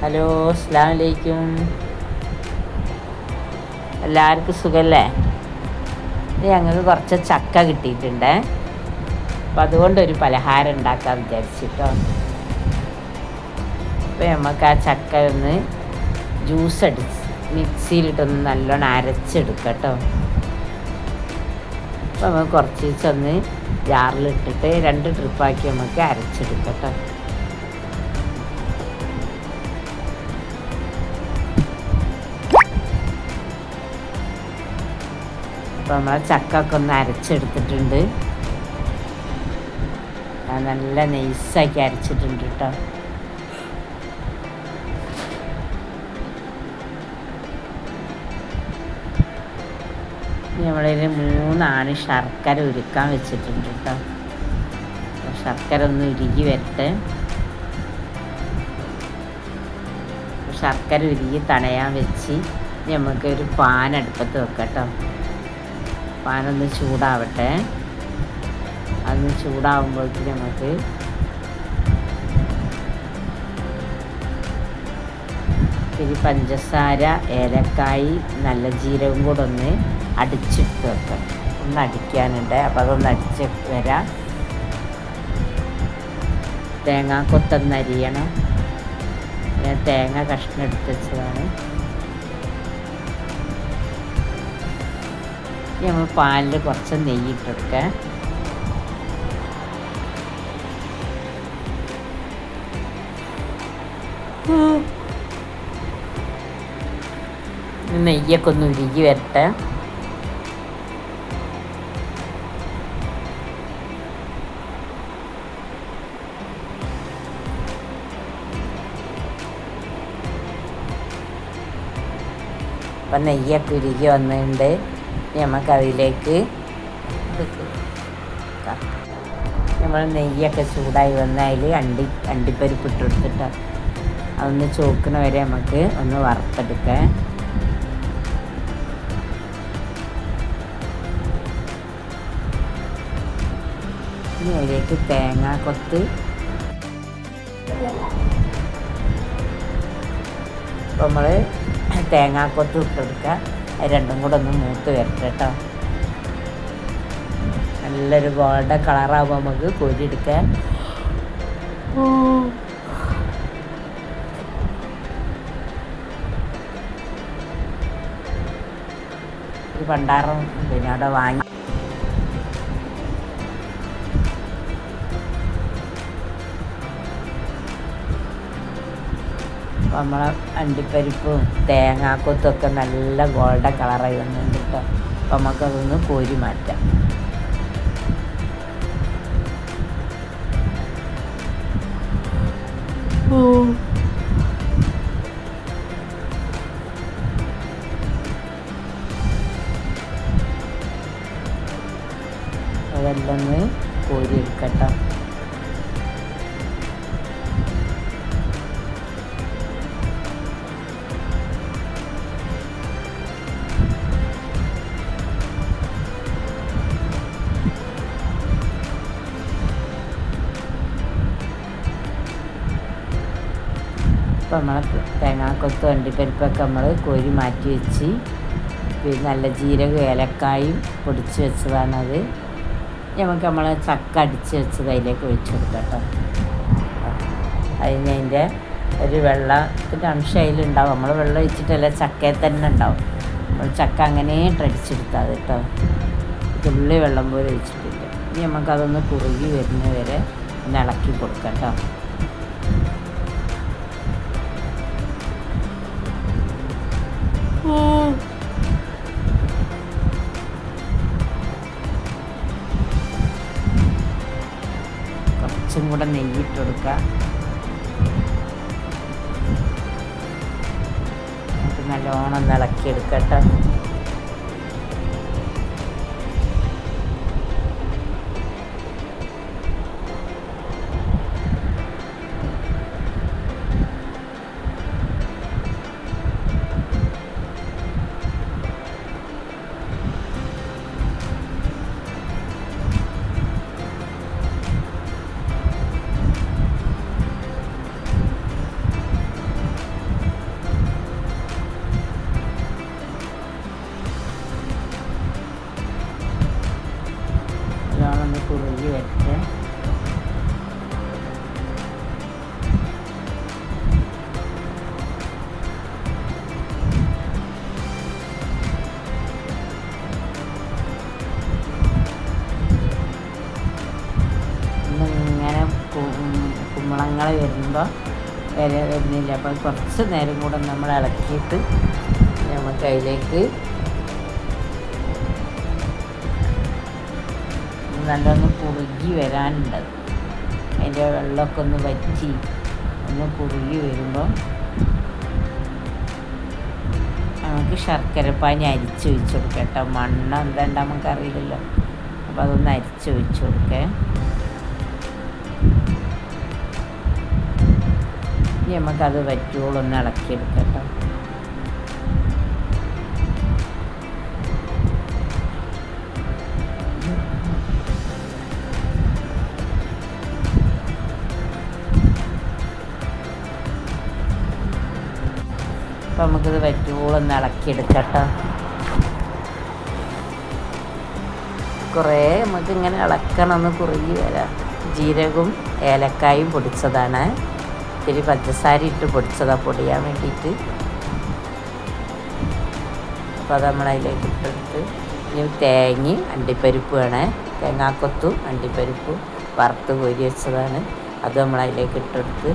Hello അസ്സാം വലൈക്കും എല്ലാവർക്കും സുഖല്ലേ? ഇത് ഞങ്ങൾക്ക് കുറച്ച് ചക്ക കിട്ടിയിട്ടുണ്ട്. അപ്പം അതുകൊണ്ടൊരു പലഹാരം ഉണ്ടാക്കാൻ വിചാരിച്ചിട്ടോ. അപ്പോൾ നമുക്ക് ആ ചക്ക ഒന്ന് ജ്യൂസ് അടിച്ച് മിക്സിയിലിട്ടൊന്ന് നല്ലോണം അരച്ചെടുക്കട്ടോ. കേട്ടോ അപ്പോൾ നമുക്ക് കുറച്ച് ദിവസം ജാറിലിട്ടിട്ട് രണ്ട് ട്രിപ്പാക്കി നമുക്ക് അരച്ചെടുക്കാം അപ്പോൾ നമ്മളെ ചക്കൊക്കെ ഒന്ന് അരച്ചെടുത്തിട്ടുണ്ട്. നല്ല നൈസാക്കി അരച്ചിട്ടുണ്ട് കേട്ടോ നമ്മളിതിൽ മൂന്നാണ് ശർക്കര ഉരുക്കാൻ വെച്ചിട്ടുണ്ട് കേട്ടോ ശർക്കര ഒന്ന് ഉരുകി വരട്ടെ. ശർക്കര ഉരുകി തണയാൻ വെച്ച് നമുക്ക് ഒരു പാൻ അടുപ്പത്ത് വെക്കാം കേട്ടോ പാനൊന്ന് ചൂടാവട്ടെ. അതൊന്ന് ചൂടാവുമ്പോഴേക്ക് നമുക്ക് ഇത്തിരി പഞ്ചസാര ഏലക്കായി നല്ല ജീരകം കൂടെ ഒന്ന് അടിച്ചിട്ട് വെക്കാം. ഒന്ന് അടിക്കാനുണ്ട്. അപ്പോൾ അതൊന്ന് അടിച്ച് വരാം. തേങ്ങാക്കൊത്തൊന്ന് അരിയണം. ഞാൻ തേങ്ങ കഷ്ണം എടുത്ത് വെച്ചതാണ്. നമ്മൾ പാലിൽ കുറച്ച് നെയ്യിട്ടെടുക്കുക നെയ്യൊക്കെ ഒന്ന് ഉരുകി വരട്ടെ. അപ്പം നെയ്യൊക്കെ ഉരുകി വന്നിട്ടുണ്ട്. നമുക്കതിലേക്ക് നമ്മൾ നെയ്യൊക്കെ ചൂടായി വന്നതിൽ അണ്ടി അണ്ടിപ്പരിപ്പ് ഇട്ടെടുത്തിട്ട് അതൊന്ന് ചോക്കണ വരെ നമുക്ക് ഒന്ന് വറുത്തെടുക്കാം. ഇനി അതിലേക്ക് തേങ്ങ കൊത്ത് നമ്മൾ തേങ്ങാക്കൊത്ത് ഇട്ടെടുക്കുക അത് രണ്ടും കൂടെ ഒന്ന് മൂത്ത് വരട്ടെ കേട്ടോ. നല്ലൊരു ഗോൾഡൻ കളറാകുമ്പോൾ നമുക്ക് കോരിയെടുക്കാൻ പണ്ടാറും പിന്നെ അവിടെ വാങ്ങി. നമ്മളെ അണ്ടിപ്പരിപ്പും തേങ്ങാക്കൊത്തും ഒക്കെ നല്ല ഗോൾഡൻ കളറായി വന്നിട്ടുണ്ട് കേട്ടോ അപ്പം നമുക്കതൊന്ന് കോരി മാറ്റാം. അതെല്ലാം ഒന്ന് കോരി ഇപ്പം നമ്മൾ തേങ്ങാക്കൊത്ത് വണ്ടിപ്പരിപ്പൊക്കെ നമ്മൾ കോരി മാറ്റി വെച്ച് പിന്നെ നല്ല ജീരകം ഏലക്കായും പൊടിച്ച് വെച്ചതാണത് നമുക്ക് നമ്മൾ ചക്ക അടിച്ച് വെച്ചത് അതിലേക്ക് ഒഴിച്ചു കൊടുക്കട്ടോ അതിന് അതിന്റെ ഒരു വെള്ളത്തിന്റെ അംശം അതിലുണ്ടാവും. നമ്മൾ വെള്ളം ഒഴിച്ചിട്ടല്ല ചക്കയിൽ തന്നെ ഉണ്ടാവും. നമ്മൾ ചക്ക അങ്ങനെ അടിച്ചെടുത്താൽ കേട്ടോ. തുള്ളി വെള്ളം പോലെ ഒഴിച്ചിട്ടില്ല ഇനി നമുക്കതൊന്ന് കുറുകി വരുന്ന വരെ ഇളക്കി കൊടുക്കാം കേട്ടോ. കുറച്ചും കൂടെ നെയ്യിട്ട് കൊടുക്കുക നല്ലോണം ഇളക്കിയെടുക്കട്ടെ വര വരുന്നില്ല. അപ്പോൾ കുറച്ച് നേരം കൂടെ നമ്മൾ ഇളക്കിയിട്ട് നമുക്ക് അതിലേക്ക് നല്ലൊന്ന് കുറുകി വരാനുണ്ട്. അതിന്റെ വെള്ളമൊക്കെ ഒന്ന് വറ്റി ഒന്ന് കുറുകി വരുമ്പോൾ നമുക്ക് ശർക്കരപ്പാനി അരിച്ച് വെച്ച് കൊടുക്കാം കേട്ടോ. മണ്ണ് എന്താ നമുക്കറിയില്ലല്ലോ. അപ്പോൾ അതൊന്ന് അരിച്ച് വെച്ച് കൊടുക്കേ. നമുക്കത് പറ്റുള്ളൂ ഒന്ന് കേട്ടോ. അപ്പം നമുക്കിത് വറ്റുകളൊന്ന് ഇളക്കിയെടുക്കട്ടോ കുറേ നമുക്കിങ്ങനെ ഇളക്കണമെന്ന് കുറുകി വരാം. ജീരകവും ഏലക്കായും പൊടിച്ചതാണ്. ഇത്തിരി പഞ്ചസാര ഇട്ട് പൊടിച്ചതാണ് പൊടിയാൻ വേണ്ടിയിട്ട്. അപ്പോൾ അത് നമ്മൾ അതിലേക്ക് ഇട്ടെടുത്ത്. ഇനി തേങ്ങ അണ്ടിപ്പരിപ്പ് വേണേ. തേങ്ങാക്കൊത്തും അണ്ടിപ്പരിപ്പും വറുത്ത് കോരി വെച്ചതാണ്. അത് നമ്മൾ അതിലേക്ക് ഇട്ടെടുത്ത്.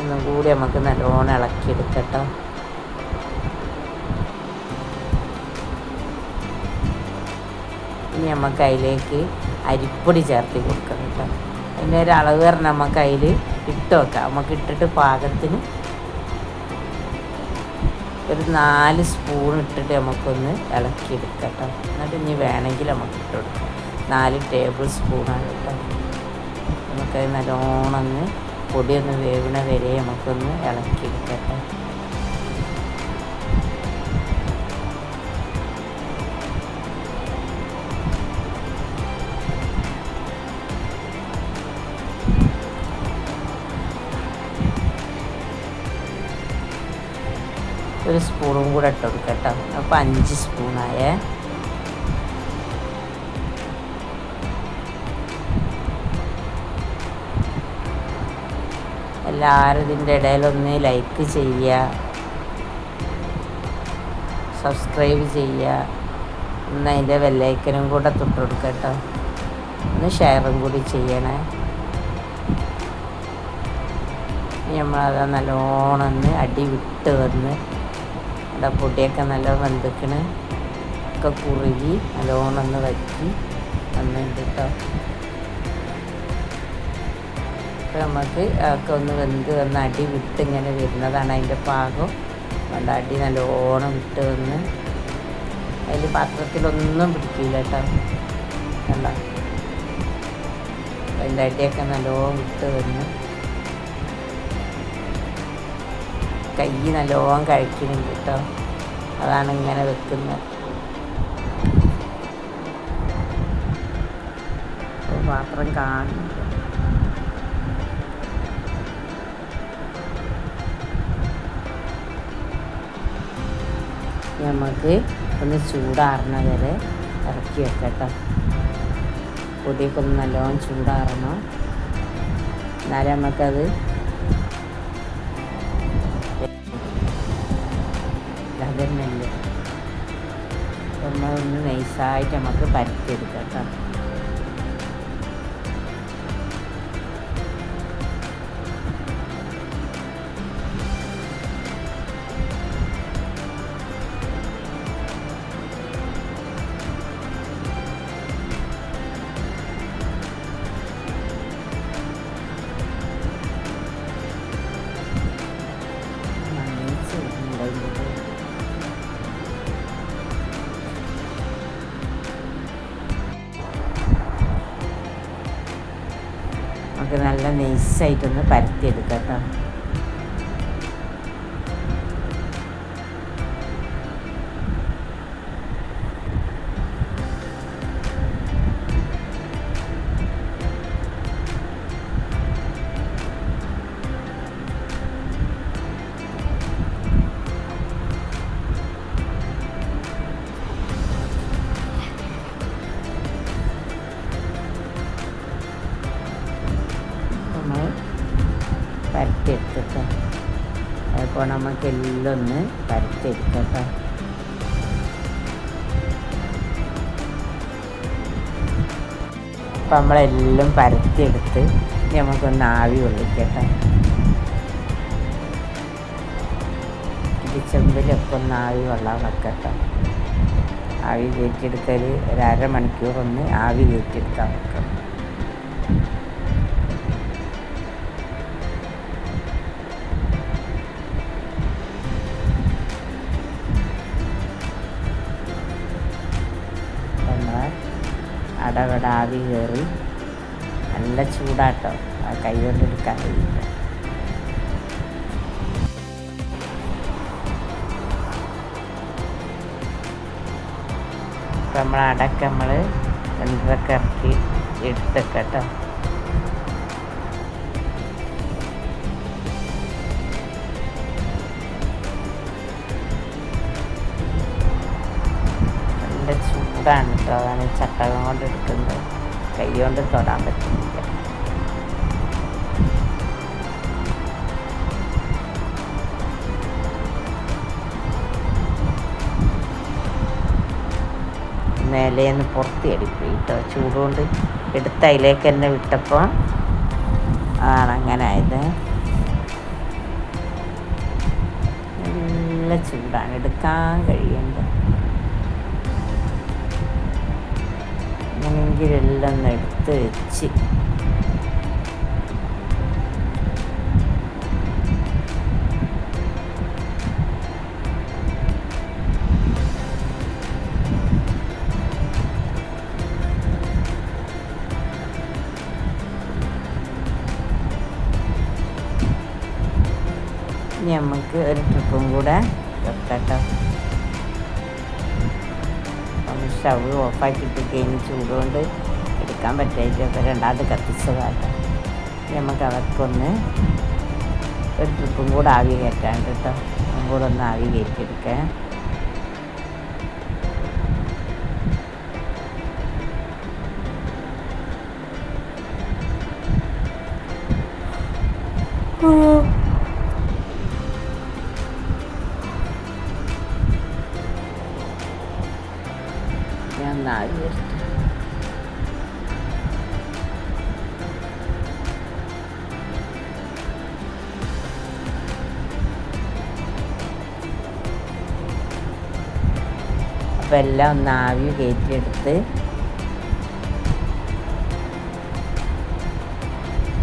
ഒന്നും കൂടി നമുക്ക് നല്ലോണം ഇളക്കിയെടുക്കട്ടോ. ഇനി നമുക്ക് അതിലേക്ക് അരിപ്പൊടി ചേർത്ത് കൊടുക്കണം കേട്ടോ. അതിന്റെ ഒരു അളവ് പറഞ്ഞാൽ നമുക്ക് അതിൽ ഇട്ട് വെക്കാം നമുക്ക് ഇട്ടിട്ട് പാകത്തിന് ഒരു നാല് സ്പൂൺ ഇട്ടിട്ട് നമുക്കൊന്ന് ഇളക്കിയെടുക്കാം കേട്ടോ. എന്നിട്ട് ഇനി വേണമെങ്കിൽ നമുക്ക് ഇട്ട് കൊടുക്കാം. നാല് ടേബിൾ സ്പൂണാണ് കേട്ടോ. നമുക്കത് നല്ലോണം ഒന്ന് പൊടിയൊന്ന് വേവണ വരെ നമുക്കൊന്ന് ഇളക്കിയെടുക്കാം ഒരു സ്പൂണും കൂടെ ഇട്ട് കൊടുക്കട്ടോ അപ്പോൾ അഞ്ച് സ്പൂണായേ. എല്ലാവരും ഇതിന്റെ ഇടയിലൊന്ന് ലൈക്ക് ചെയ്യുക. സബ്സ്ക്രൈബ് ചെയ്യുക. ഒന്ന് അതിന്റെ വെല്ലൈക്കനും കൂടെ കേട്ടോ. ഒന്ന് ഷെയറും കൂടി ചെയ്യണേ. നമ്മളത് നല്ലോണം ഒന്ന് അടി വിട്ട് വന്ന് ഇവിടെ പൊടിയൊക്കെ നല്ല വെന്തിക്കണ്. ഒക്കെ കുറുകി നല്ലോണം ഒന്ന് വറ്റി വന്നിട്ട് കേട്ടോ അപ്പോൾ നമുക്ക് ഒക്കെ ഒന്ന് വെന്ത് വന്ന് അടി വിട്ട് ഇങ്ങനെ വരുന്നതാണ് അതിന്റെ പാകം. അതുകൊണ്ട് അടി നല്ലോണം വിട്ട് വന്ന് അതിൽ പാത്രത്തിലൊന്നും പിടിക്കില്ല കേട്ടോ കണ്ട? അതിന്റെ അടിയൊക്കെ നല്ലോണം വിട്ട് വന്ന് കൈ നല്ലോണം കഴിക്കുന്നുണ്ട് കേട്ടോ അതാണ് ഇങ്ങനെ വെക്കുന്നത്. പാത്രം കാണും നമുക്ക് ഒന്ന് ചൂടാറണ വരെ ഇറക്കി വെക്കട്ടോ പൊടിയൊക്കെ ഒന്ന് നല്ലോണം ചൂടാറണം. എന്നാലേ നമുക്കത് അതന്നെയല്ലേ നമ്മളൊന്ന് നൈസായിട്ട് നമുക്ക് പരത്തിയെടുക്കാം കേട്ടോ. നല്ല നൈസായിട്ടൊന്ന് പരത്തിയെടുക്കാം കേട്ടോ. അപ്പോൾ നമുക്കെല്ലാം ഒന്ന് പരത്തിയെടുക്കട്ടോ അപ്പം നമ്മളെല്ലാം പരത്തിയെടുത്ത് നമുക്കൊന്ന് ആവി കൊള്ളിക്കട്ടെ ചെമ്പിലൊക്കെ ഒന്ന് ആവി വെള്ളം വെക്കട്ടെ. ആവി കയറ്റിയെടുക്കൽ ഒരു അരമണിക്കൂർ ഒന്ന് ആവി കയറ്റിയെടുക്കാൻ വെക്കണം അടവട ആവി കയറി നല്ല ചൂടാട്ടോ. ആ കൈ കൊണ്ട് എടുക്കാൻ കഴിയില്ല. നമ്മൾ അടക്ക നമ്മൾ വെള്ളമൊക്കെ ഇറക്കി എടുത്തേക്കട്ടോ ചൂടാണ് കേട്ടോ അതാണ് ചട്ടകം കൊണ്ട് എടുക്കുന്നത് കൈ കൊണ്ട് തൊടാൻ പറ്റുന്നില്ല. മേലേന്ന് പുറത്ത് അടിപ്പോയി കേട്ടോ ചൂടുകൊണ്ട് എടുത്ത അതിലേക്ക് തന്നെ വിട്ടപ്പോൾ അങ്ങനെ ആയത്. നല്ല ചൂടാണ്. എടുക്കാൻ കഴിയണ്ട. എങ്ങനെയെങ്കിലും ഒന്ന് എടുത്ത് വെച്ച് ഇനി നമുക്ക് ഒരു ട്രിപ്പും കൂടെ വെക്കട്ടോ ഒന്ന് സ്റ്റവ് ഓഫാക്കിയിട്ട് കഴിഞ്ഞ് ചൂടുകൊണ്ട് എടുക്കാൻ പറ്റായിട്ട് അപ്പോൾ രണ്ടാമത് കത്തിച്ചതാട്ടോ. ഇനി നമുക്ക് അവർക്കൊന്ന് ഒരു ട്രിപ്പും കൂടെ ആവി കയറ്റാണ്ട് കേട്ടോ കൂടെ ഒന്ന് ആവി കയറ്റിയെടുക്കാം അപ്പം എല്ലാം ഒന്ന് ആവി കയറ്റിയെടുത്ത്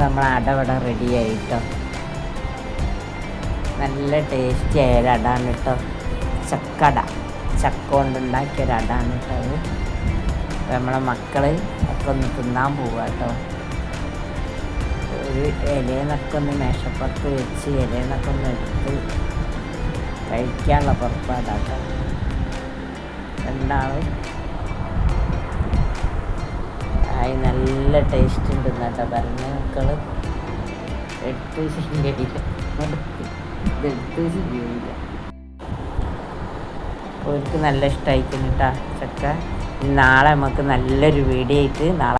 നമ്മൾ അടവട റെഡി ആയിട്ടോ. നല്ല ടേസ്റ്റി ആയ അടാണ് കേട്ടോ. ചക്കട. ചക്ക കൊണ്ടുണ്ടാക്കിയ അടാണ് കേട്ടോ അത്. അപ്പം നമ്മളെ മക്കൾ ഒക്കെ ഒന്ന് തിന്നാൻ പോവുക കേട്ടോ. ഒരു ഇലയെന്നൊക്കെ ഒന്ന് മേശപ്പുറത്ത് വെച്ച് ഇലയെന്നൊക്കെ ഒന്ന് എടുത്ത് കഴിക്കാനുള്ള പുറപ്പാടാട്ടോ രണ്ടാളും ആയി നല്ല ടേസ്റ്റ് ഉണ്ട് കേട്ടോ പറഞ്ഞ മക്കൾ എടുത്ത് ശരിയായില്ല ഇത് എടുത്ത് ശരിയായില്ല അവർക്ക് നല്ല ഇഷ്ടമായിരിക്കും കേട്ടോ ചക്ക. നാളെ നമുക്ക് നല്ലൊരു വീഡിയോ ആയിട്ട് നാളെ